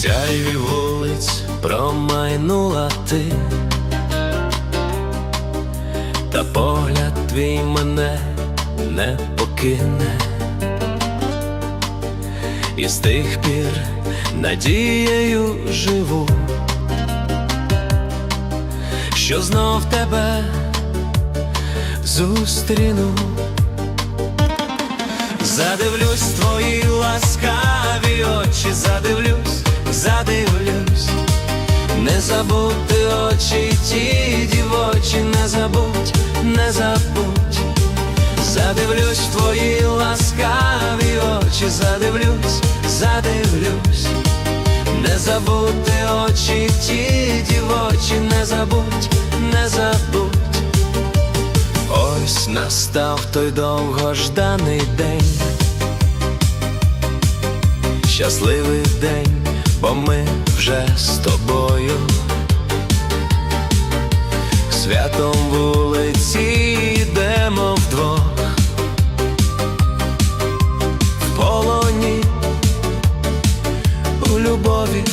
сяйві вулиць промайнула ти, та погляд твій мене не покине, і з тих пір надією живу, що знов тебе зустріну. Задивлюсь твої ласкаві очі, задивлюсь, очі ті дівочі, не забудь, не забудь, задивлюсь в твої ласкаві очі, задивлюсь, задивлюсь, не забути очі ті дівочі, не забудь, не забудь. Ось настав той довгожданий день, щасливий день, бо ми вже з тобою, святом вулиці йдемо вдвох, в полоні, у любові.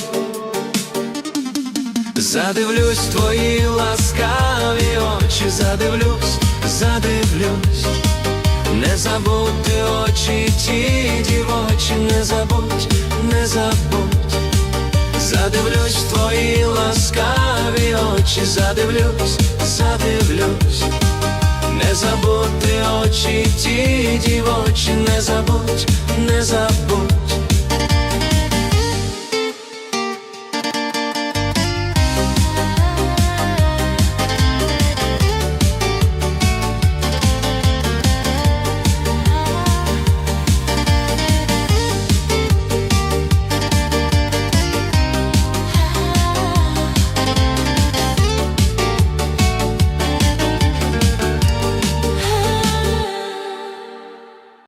Задивлюсь твої ласкаві очі, задивлюсь, задивлюсь, не забути очі ті дівочі, не забудь, не забудь, задивлюсь в твої ласкаві очі, задивлюсь, задивлюсь, не забути очі ті дівочі, не забудь, не забудь.